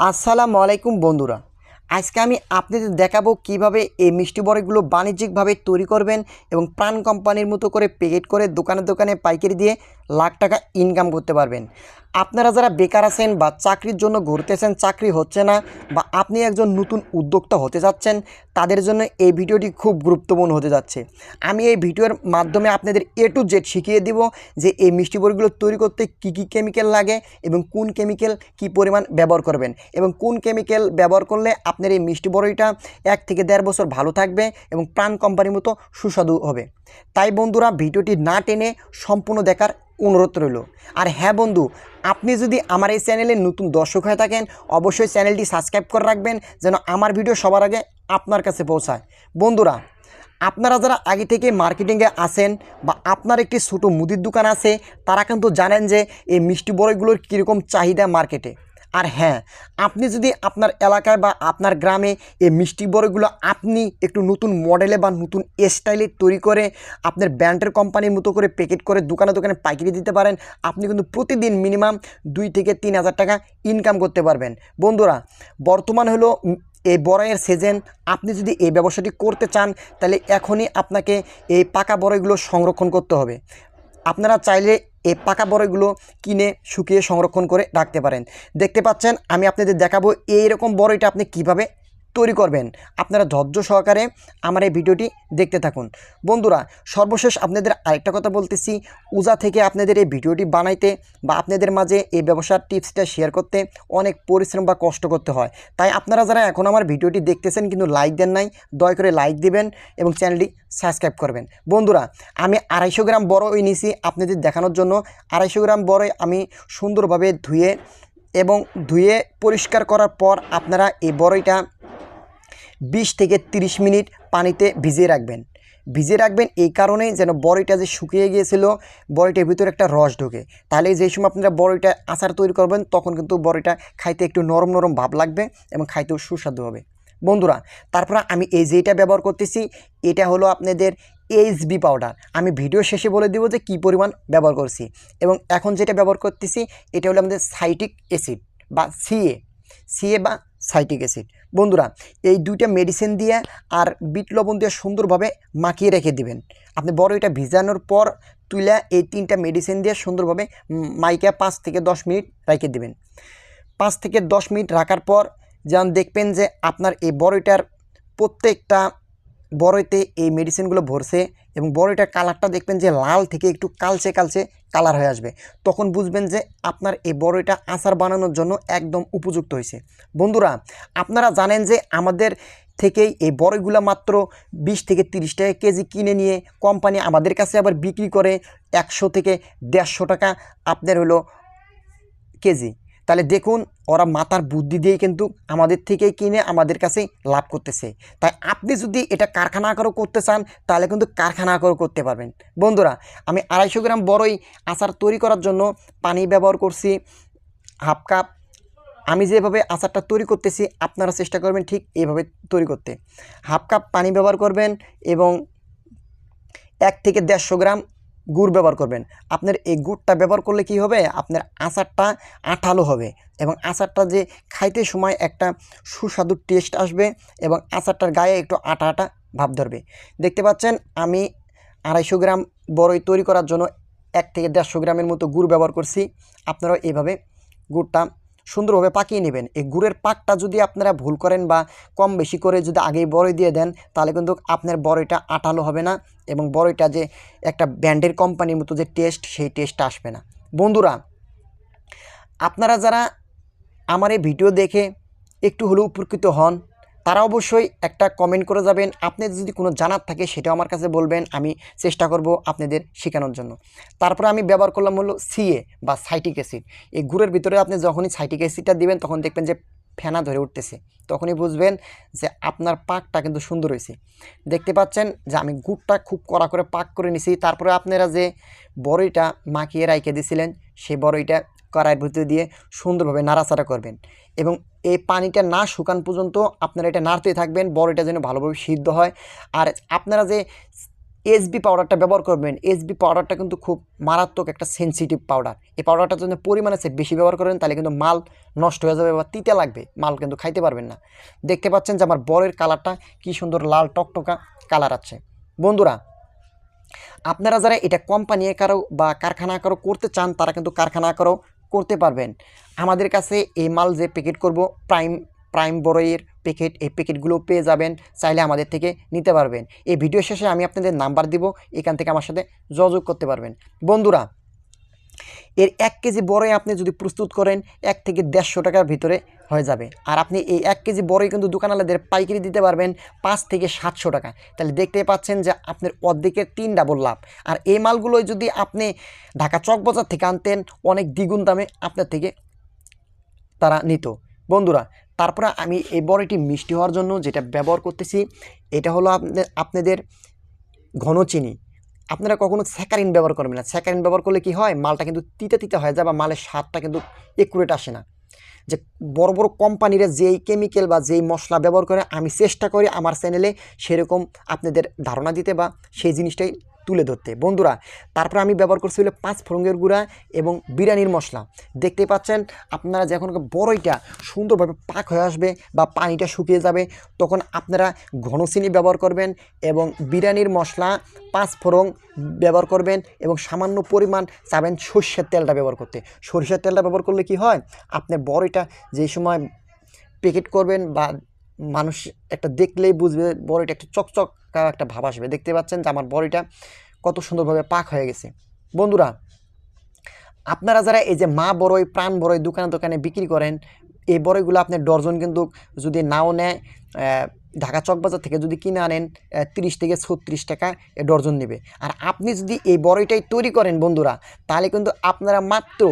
আসসালামু আলাইকুম বন্ধুরা। আজকে আমি আপনাদের দেখাবো কীভাবে এই মিষ্টি বড়িগুলো বাণিজ্যিকভাবে তৈরি করবেন এবং প্রাণ কোম্পানির মতো করে প্যাকেট করে দোকানে দোকানে পাইকারি দিয়ে লাখ টাকা ইনকাম করতে পারবেন। আপনারা যারা বেকার আছেন বা চাকরির জন্য ঘুরতেছেন, চাকরি হচ্ছে না বা আপনি একজন নতুন উদ্যোক্তা হতে যাচ্ছেন, তাদের জন্য এই ভিডিওটি খুব গুরুত্বপূর্ণ হতে যাচ্ছে। আমি এই ভিডিওর মাধ্যমে আপনাদের এ টু জেড শিখিয়ে দিব যে এই মিষ্টি বড়িগুলো তৈরি করতে কি কি কেমিক্যাল লাগে এবং কোন কেমিক্যাল কি পরিমাণ ব্যবহার করবেন এবং কোন কেমিক্যাল ব্যবহার করলে আপনার এই মিষ্টি বড়িটা এক থেকে দেড় বছর ভালো থাকবে এবং প্রাণ কোম্পানির মতো সুস্বাদু হবে। তাই বন্ধুরা, ভিডিওটি না টেনে সম্পূর্ণ দেখার অনুরোধ রইল। আর হ্যাঁ বন্ধু, আপনি যদি আমার এই চ্যানেলে নতুন দর্শক হয়ে থাকেন, অবশ্যই চ্যানেলটি সাবস্ক্রাইব করে রাখবেন যেন আমার ভিডিও সবার আগে আপনার কাছে পৌঁছায়। বন্ধুরা, আপনারা যারা আগে থেকে মার্কেটিংয়ে আসেন বা আপনার একটি ছোটো মুদির দোকান আছে, তারা কিন্তু জানেন যে এই মিষ্টি বড়গুলোর কীরকম চাহিদা মার্কেটে। আর হ্যাঁ আপনি যদি আপনার এলাকায় বা আপনার গ্রামে এই মিষ্টি বড়িগুলো আপনি একটু নতুন মডেলে বা নতুন স্টাইলে তৈরি করে আপনার ব্র্যান্ডের কোম্পানির মতো করে প্যাকেট করে দোকানে দোকানে পাইকারি দিতে পারেন, আপনি কিন্তু প্রতিদিন মিনিমাম দুই থেকে তিন হাজার টাকা ইনকাম করতে পারবেন। বন্ধুরা, বর্তমান হলো এই বড়াইয়ের সিজন আপনি যদি এই ব্যবসাটি করতে চান, তাহলে এখনই আপনাকে এই পাকা বড়াইগুলো সংরক্ষণ করতে হবে। আপনারা চাইলে এই পাকা বড়ইগুলো কিনে শুকিয়ে সংরক্ষণ করে রাখতে পারেন। দেখতে পাচ্ছেন, আমি আপনাদের দেখাবো এইরকম বড়ইটা আপনি কীভাবে তৈরি করবেন। আপনারা ধৈর্য সহকারে আমার এই ভিডিওটি দেখতে থাকুন। বন্ধুরা, সর্বশেষ আপনাদের আরেকটা কথা বলতেছি। উজা থেকে আপনাদের এই ভিডিওটি বানাইতে বা আপনাদের মাঝে এই ব্যবসার টিপসটা শেয়ার করতে অনেক পরিশ্রম বা কষ্ট করতে হয়। তাই আপনারা যারা এখন আমার ভিডিওটি দেখতেছেন কিন্তু লাইক দেন নাই, দয়া করে লাইক দিবেন এবং চ্যানেলটি সাবস্ক্রাইব করবেন। বন্ধুরা, আমি আড়াইশো গ্রাম বড়ই নিছি আপনাদের দেখানোর জন্য। আড়াইশো গ্রাম বড়ই আমি সুন্দরভাবে ধুয়ে এবং ধুয়ে পরিষ্কার করার পর আপনারা এই বড়ইটা বিশ থেকে 30 মিনিট পানিতে ভিজিয়ে রাখবেন। ভিজিয়ে রাখবেন এই কারণে যেন বড়িটা যে শুকিয়ে গিয়েছিল, বড়িটার ভিতরে একটা রস ঢোকে। তাহলে যে সময় আপনারা বড়িটা আচার তৈরি করবেন, তখন কিন্তু বড়িটা খাইতে একটু নরম নরম ভাব লাগবে এবং খাইতেও সুস্বাদু হবে। বন্ধুরা, তারপরে আমি এই যেটা ব্যবহার করতেছি, এটা হলো আপনাদের এইচবি পাউডার। আমি ভিডিও শেষে বলে দেবো যে কী পরিমাণ ব্যবহার করছি। এবং এখন যেটা ব্যবহার করতেছি, এটা হলো আমাদের সাইটিক অ্যাসিড বা সিএ সিএ বা সাইটিক অ্যাসিড। বন্ধুরা, এই দুইটা মেডিসিন দিয়ে আর বিট লবণ দিয়ে সুন্দরভাবে মাখিয়ে রেখে দিবেন। আপনি বড় এটা ভিজানোর পর তুলে এই তিনটা মেডিসিন দিয়ে সুন্দরভাবে মাইকা পাঁচ থেকে দশ মিনিট রেখে দিবেন। পাঁচ থেকে দশ মিনিট রাখার পর যেমন দেখবেন যে আপনার এই বড়টার প্রত্যেকটা বড়ইতে এই মেডিসিনগুলো ভরছে এবং বড়ইটার কালারটা দেখবেন যে লাল থেকে একটু কালচে কালচে কালার হয়ে আসবে। তখন বুঝবেন যে আপনার এই বড়ইটা আচার বানানোর জন্য একদম উপযুক্ত হয়েছে। বন্ধুরা, আপনারা জানেন যে আমাদের থেকেই এই বড়ইগুলো মাত্র বিশ থেকে তিরিশ টাকা কেজি কিনে নিয়ে কোম্পানি আমাদের কাছে আবার বিক্রি করে একশো থেকে দেড়শো টাকা আপনার হলো কেজি। তাহলে দেখুন, ওরা মাথার বুদ্ধি দিয়ে কিন্তু আমাদের থেকে কিনে আমাদের কাছে লাভ করতেছে। তাই আপনি যদি এটা কারখানা আকারও করতে চান, তাহলে কিন্তু কারখানা আকারও করতে পারবেন। বন্ধুরা, আমি আড়াইশো গ্রাম বড়ই আচার তৈরি করার জন্য পানি ব্যবহার করছি, হাফ কাপ। আমি যেভাবে আচারটা তৈরি করতেছি, আপনারা চেষ্টা করবেন ঠিক এইভাবে তৈরি করতে। হাফ কাপ পানি ব্যবহার করবেন এবং এক থেকে দেড়শো গ্রাম গুড় ব্যবহার করবেন। আপনার এই গুড়টা ব্যবহার করলে কি হবে? আপনার আচারটা আঠালো হবে এবং আচারটা যে খাইতে সময় একটা সুস্বাদু টেস্ট আসবে এবং আচারটার গায়ে একটু আটা আটা ভাব ধরবে। দেখতে পাচ্ছেন, আমি আড়াইশো গ্রাম বড়ই তৈরি করার জন্য এক থেকে দেড়শো গ্রামের মতো গুড় ব্যবহার করছি। আপনারাও এইভাবে গুড়টা সুন্দরভাবে পাকিয়ে নেবেন। এই গুড়ের পাকটা যদি আপনারা ভুল করেন বা কম বেশি করে যদি আগেই বড়ই দিয়ে দেন, তাহলে কিন্তু আপনার বড়ইটা আটালো হবে না এবং বড়ইটা যে একটা ব্র্যান্ডের কোম্পানির মতো যে টেস্ট, সেই টেস্টটা আসবে না। বন্ধুরা, আপনারা যারা আমার এই ভিডিও দেখে একটু হলেও উপকৃত হন তারা অবশ্যই একটা কমেন্ট করে যাবেন। আপনাদের যদি কোনো জানার থাকে, সেটাও আমার কাছে বলবেন। আমি চেষ্টা করব আপনাদের শেখানোর জন্য। তারপরে আমি ব্যবহার করলাম হলো সিএ বা সাইটিক অ্যাসিড এই গুড়ের ভিতরে আপনি যখনই সাইটিক অ্যাসিডটা দিবেন, তখন দেখবেন যে ফেনা ধরে উঠতেছে। তখনই বুঝবেন যে আপনার পাকটা কিন্তু সুন্দর হয়েছে। দেখতে পাচ্ছেন যে আমি গুড়টা খুব কড়া করে পাক করে নিছি। তারপরে আপনারা যে বড়ইটা মাখিয়ে রাইখে দিয়েছিলেন সেই বড়ইটা কড়াইয়ের ভিতরে দিয়ে সুন্দরভাবে নাড়াচাড়া করবেন। এবং এই পানিটা না শুকান পর্যন্ত আপনারা এটা নাড়তে থাকবেন বড়ইটা যেন ভালোভাবে সিদ্ধ হয়। আর আপনারা যে এসবি পাউডারটা ব্যবহার করবেন, এসবি পাউডারটা কিন্তু খুব মারাত্মক একটা সেনসিটিভ পাউডার। এই পাউডারটা যদি পরিমাণে সে বেশি ব্যবহার করেন, তাহলে কিন্তু মাল নষ্ট হয়ে যাবে বা তিতে লাগবে, মাল কিন্তু খাইতে পারবেন না। দেখতে পাচ্ছেন যে আমার বরের কালারটা কি সুন্দর লাল টকটকা কালার আছে। বন্ধুরা, আপনারা যারা এটা কোম্পানি কারও বা কারখানা কারও করতে চান, তারা কিন্তু কারখানা কারও করতে পারবেন। আমাদের কাছে এই মাল যে প্যাকেট করব প্রাইম প্রাইম বড়ইয়ের প্যাকেট এই প্যাকেটগুলো পেয়ে যাবেন, চাইলে আমাদের থেকে নিতে পারবেন। এই ভিডিও শেষে আমি আপনাদের নাম্বার দিব, এখান থেকে আমার সাথে যোগাযোগ করতে পারবেন। বন্ধুরা এর এক কেজি বড়ই আপনি যদি প্রস্তুত করেন, এক থেকে দেড়শো টাকার ভিতরে হয়ে যাবে। আর আপনি এই এক কেজি বড়ই কিন্তু দোকানওয়ালাদের পাইকারি দিতে পারবেন পাঁচ থেকে সাতশো টাকা। তাহলে দেখতে পাচ্ছেন যে আপনার অর্ধেকের তিন ডাবল লাভ। আর এই মালগুলো যদি আপনি ঢাকা চক বাজার থেকে আনতেন, অনেক দ্বিগুণ দামে আপনার থেকে তারা নিত। বন্ধুরা, তারপরে আমি এই বড়িটি মিষ্টি হওয়ার জন্য যেটা ব্যবহার করতেছি, এটা হলো আপনাদের ঘন চিনি। আপনারা কখনো স্যাকারিন ব্যবহার করবেন না। স্যাকারিন ব্যবহার করলে কি হয়? মালটা কিন্তু তিতে তিতে হয়ে যায় বা মালের স্বাদটা কিন্তু একুরেট আসে না। যে বড় বড় কোম্পানিরা যেই কেমিক্যাল বা যেই মশলা ব্যবহার করে, আমি চেষ্টা করি আমার চ্যানেলে সেরকম আপনাদের ধারণা দিতে বা সেই জিনিসটাই তুলে ধরতে। বন্ধুরা, তারপরে আমি ব্যবহার করছি হলো পাঁচ ফোড়ঙ্গের গুঁড়া এবং বিরিয়ানির মশলা। দেখতে পাচ্ছেন, আপনারা যখন বড়ইটা সুন্দরভাবে পাক হয়ে আসবে বা পানিটা শুকিয়ে যাবে, তখন আপনারা ঘন চিনি ব্যবহার করবেন এবং বিরিয়ানির মশলা পাঁচ ফোড়ং ব্যবহার করবেন এবং সামান্য পরিমাণ চাবেন সর্ষের তেলটা ব্যবহার করতে। সরিষার তেলটা ব্যবহার করলে কি হয়? আপনার বড়ইটা যেই সময় প্যাকেট করবেন বা মানুষ একটা দেখলেই বুঝবে বড়িটা একটা চকচক একটা ভাব আসবে। দেখতে পাচ্ছেন যে আমার বড়িটা কত সুন্দরভাবে পাক হয়ে গেছে। বন্ধুরা, আপনারা যারা এই যে মা বড়ই প্রাণ বড়ই দোকানে দোকানে বিক্রি করেন, এই বড়ইগুলো আপনার ডর্জন কিন্তু যদি নাও নেয় ঢাকা চকবাজার থেকে যদি কিনে আনেন তিরিশ থেকে ছত্রিশ টাকা ডর্জন নেবে। আর আপনি যদি এই বড়ইটাই তৈরি করেন বন্ধুরা, তাহলে কিন্তু আপনারা মাত্র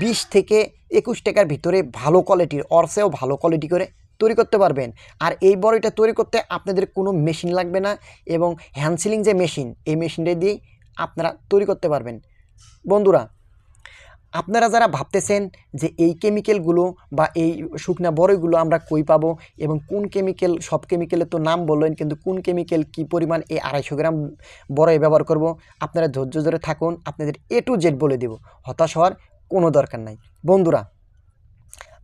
বিশ থেকে একুশ টাকার ভিতরে ভালো কোয়ালিটির অর্সেও ভালো কোয়ালিটি করে তৈরি করতে পারবেন। আর এই বড়িটা তৈরি করতে আপনাদের কোনো মেশিন লাগবে না এবং হ্যান্ড সিলিং যে মেশিন, এই মেশিনটা দিয়েই আপনারা তৈরি করতে পারবেন। বন্ধুরা, আপনারা যারা ভাবতেছেন যে এই কেমিক্যালগুলো বা এই শুকনা বড়ইগুলো আমরা কই পাবো এবং কোন কেমিক্যাল সব কেমিক্যালের তো নাম বললেন, কিন্তু কোন কেমিক্যাল কি পরিমাণ এই আড়াইশো গ্রাম বড়ই ব্যবহার করব, আপনারা ধৈর্য ধরে থাকুন, আপনাদের এ টু জেড বলে দেব। হতাশ হওয়ার কোনো দরকার নাই। বন্ধুরা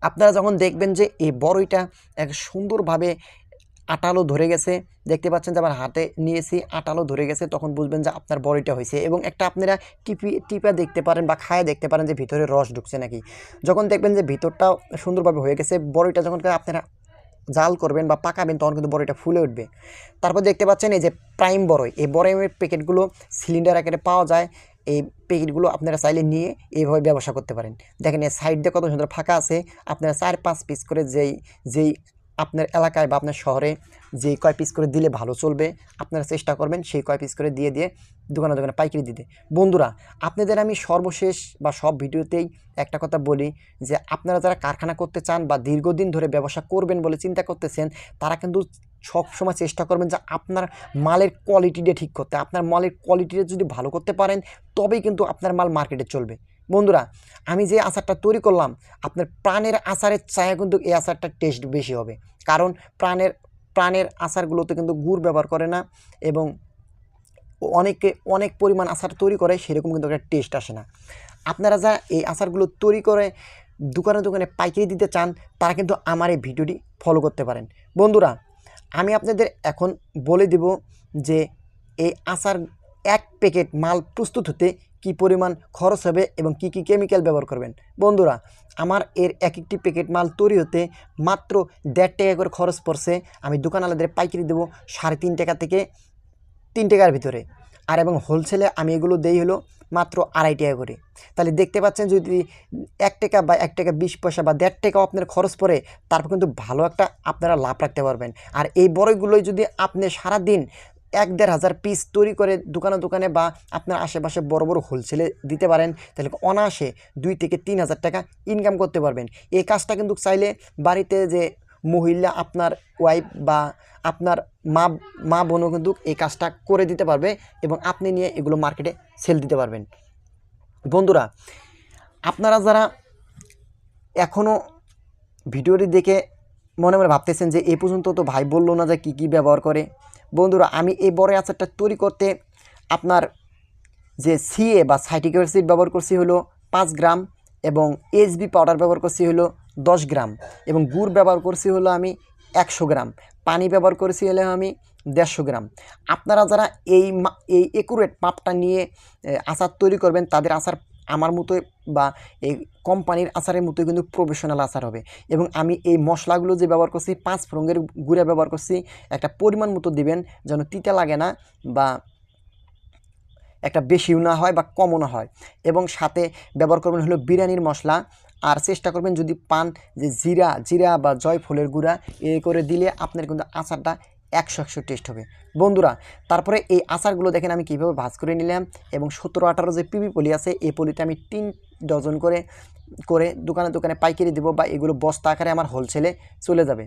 আপনারা যখন দেখবেন যে এই বড়ইটা এক সুন্দরভাবে আটালো ধরে গেছে, দেখতে পাচ্ছেন যে আমার হাতে নিয়েছি, আটালো ধরে গেছে, তখন বুঝবেন যে আপনার বড়িটা হয়েছে এবং একটা আপনারা টিপি, টিপা দেখতে পারেন বা খায় দেখতে পারেন যে ভিতরে রস ঢুকছে নাকি। যখন দেখবেন যে ভিতরটা সুন্দরভাবে হয়ে গেছে বড়িটা যখন আপনারা জাল করবেন বা পাকাবেন, তখন কিন্তু বড়িটা ফুলে উঠবে। তারপর দেখতে পাচ্ছেন এই যে প্রাইম বড়ই, এই বড়ইয়ের প্যাকেটগুলো সিলিন্ডার আকারে পাওয়া যায়। এই প্যাকেটগুলো আপনারা চাইলে নিয়ে এইভাবে ব্যবসা করতে পারেন। দেখেন এই সাইড দিয়ে কত সুন্দর ফাঁকা আছে। আপনারা চার পাঁচ পিস করে যেই যেই আপনার এলাকায় বা আপনার শহরে যেই কয় পিস করে দিলে ভালো চলবে, আপনারা চেষ্টা করবেন সেই কয় পিস করে দিয়ে দিয়ে দোকানে দোকানে পাইকারি দিতে। বন্ধুরা, আপনাদের আমি সর্বশেষ বা সব ভিডিওতেই একটা কথা বলি যে, আপনারা যারা কারখানা করতে চান বা দীর্ঘদিন ধরে ব্যবসা করবেন বলে চিন্তা করতেছেন, তারা কিন্তু সব সময় চেষ্টা করবেন যে আপনার মালের কোয়ালিটিটা ঠিক করতে। আপনার মালের কোয়ালিটিটা যদি ভালো করতে পারেন, তবেই কিন্তু আপনার মাল মার্কেটে চলবে। বন্ধুরা, আমি যে আচারটা তৈরি করলাম, আপনার প্রাণের আচারের চায়া কিন্তু এই আচারটার টেস্ট বেশি হবে। কারণ প্রাণের প্রাণের আচারগুলোতে কিন্তু গুড় ব্যবহার করে না এবং অনেকে অনেক পরিমাণ আচার তৈরি করে, সেরকম কিন্তু একটা টেস্ট আসে না। আপনারা যা এই আচারগুলো তৈরি করে দোকানে দোকানে পাইকারি দিতে চান, তারা কিন্তু আমার এই ভিডিওটি ফলো করতে পারেন। বন্ধুরা, আমি আপনাদের এখন বলে দেব যে এই আচার এক প্যাকেট মাল প্রস্তুত হতে কি পরিমাণ খরচ হবে এবং কি কি কেমিক্যাল ব্যবহার করবেন। বন্ধুরা, আমার এর এক একটি প্যাকেট মাল তৈরি হতে মাত্র দেড় টাকা করে খরচ পড়ছে। আমি দোকানওয়ালাদের পাইকারি দেবো সাড়ে তিন টাকা থেকে তিন টাকার ভিতরে। আর এবং হোলসেলে আমি এগুলো দেই হলো মাত্র আড়াই টাকা করে। তাহলে দেখতে পাচ্ছেন যদি এক টাকা বা এক টাকা বিশ পয়সা বা দেড় টাকাও আপনার খরচ পড়ে, তারপর কিন্তু ভালো একটা আপনারা লাভ রাখতে পারবেন। আর এই বড়ইগুলোই যদি আপনি সারা দিন এক দেড় হাজার পিস তৈরি করে দোকানে দোকানে বা আপনার আশেপাশে বড় বড় হোলসেলে দিতে পারেন, তাহলে অনায়াসে দুই থেকে তিন হাজার টাকা ইনকাম করতে পারবেন। এই কাজটা কিন্তু চাইলে বাড়িতে যে মহিলা আপনার ওয়াইফ বা আপনার মা মা বোনও কিন্তু এই কাজটা করে দিতে পারবে এবং আপনি নিয়ে এগুলো মার্কেটে সেল দিতে পারবেন। বন্ধুরা, আপনারা যারা এখনও ভিডিওটি দেখে মনে মনে ভাবতেছেন যে এ পর্যন্ত তো ভাই বলল না যে কী কী ব্যবহার করে বন্ধুরা, আমি এই বড় আচারটা তৈরি করতে আপনার যে সিএ বা সাইটিক অ্যাসিড ব্যবহার করছি হলো পাঁচ গ্রাম এবং এসবি পাউডার ব্যবহার করছি হলো দশ গ্রাম এবং গুড় ব্যবহার করছি হলো আমি একশো গ্রাম, পানি ব্যবহার করেছি হলে আমি দেড়শো গ্রাম। আপনারা যারা এই এই একুরেট মাপটা নিয়ে আচার তৈরি করবেন, তাদের আচার আমার মতো বা এই কোম্পানির আচারের মতোই কিন্তু প্রফেশনাল আচার হবে। এবং আমি এই মশলাগুলো যে ব্যবহার করছি, পাঁচ ফোড়ঙ্গের গুঁড়া ব্যবহার করছি, একটা পরিমাণ মতো দিবেন যেন তিতা লাগে না বা একটা বেশিও না হয় বা কমও না হয়। এবং সাথে ব্যবহার করবেন হলো বিরিয়ানির মশলা। আর চেষ্টা করবেন যদি পান যে জিরা জিরা বা জয়ফলের গুঁড়া, এ করে দিলে আপনার কিন্তু আচারটা একশো একশো টেস্ট হবে। বন্ধুরা, তারপরে এই আচারগুলো দেখেন আমি কীভাবে ভাজ করে নিলাম এবং সতেরো আঠারো যে পিবি পলি আছে, এই পলিতে আমি তিন ডজন করে করে দোকানে দোকানে পাইকারি দেবো বা এগুলো বস্তা আকারে আমার হোলসেলে চলে যাবে।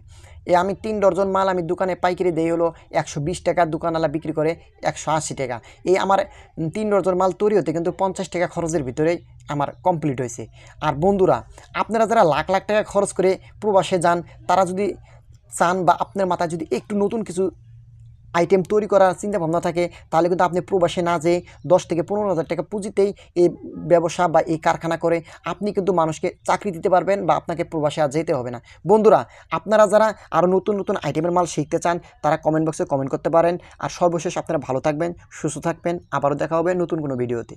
এ আমি তিন ডজন মাল আমি দোকানে পাইকারি দেই হলো একশো বিশ টাকা, দোকানওয়ালা বিক্রি করে একশো আশি টাকা। এই আমার তিন ডজন মাল তৈরি হতে কিন্তু পঞ্চাশ টাকা খরচের ভিতরেই আমার কমপ্লিট হয়েছে। আর বন্ধুরা, আপনারা যারা লাখ লাখ টাকা খরচ করে প্রবাসে যান, তারা যদি চান বা আপনার মাথায় যদি একটু নতুন কিছু আইটেম তৈরি করার চিন্তা ভাবনা থাকে, তাহলে কিন্তু আপনি প্রবাসে না যেয়ে দশ থেকে পনেরো হাজার টাকা পুঁজিতেই এই ব্যবসা বা এই কারখানা করে আপনি কিন্তু মানুষকে চাকরি দিতে পারবেন বা আপনাকে প্রবাসে আর যেতে হবে না। বন্ধুরা, আপনারা যারা আরও নতুন নতুন আইটেমের মাল শিখতে চান, তারা কমেন্ট বক্সে কমেন্ট করতে পারেন। আর সর্বশেষ আপনারা ভালো থাকবেন, সুস্থ থাকবেন। আবারও দেখা হবে নতুন কোনো ভিডিওতে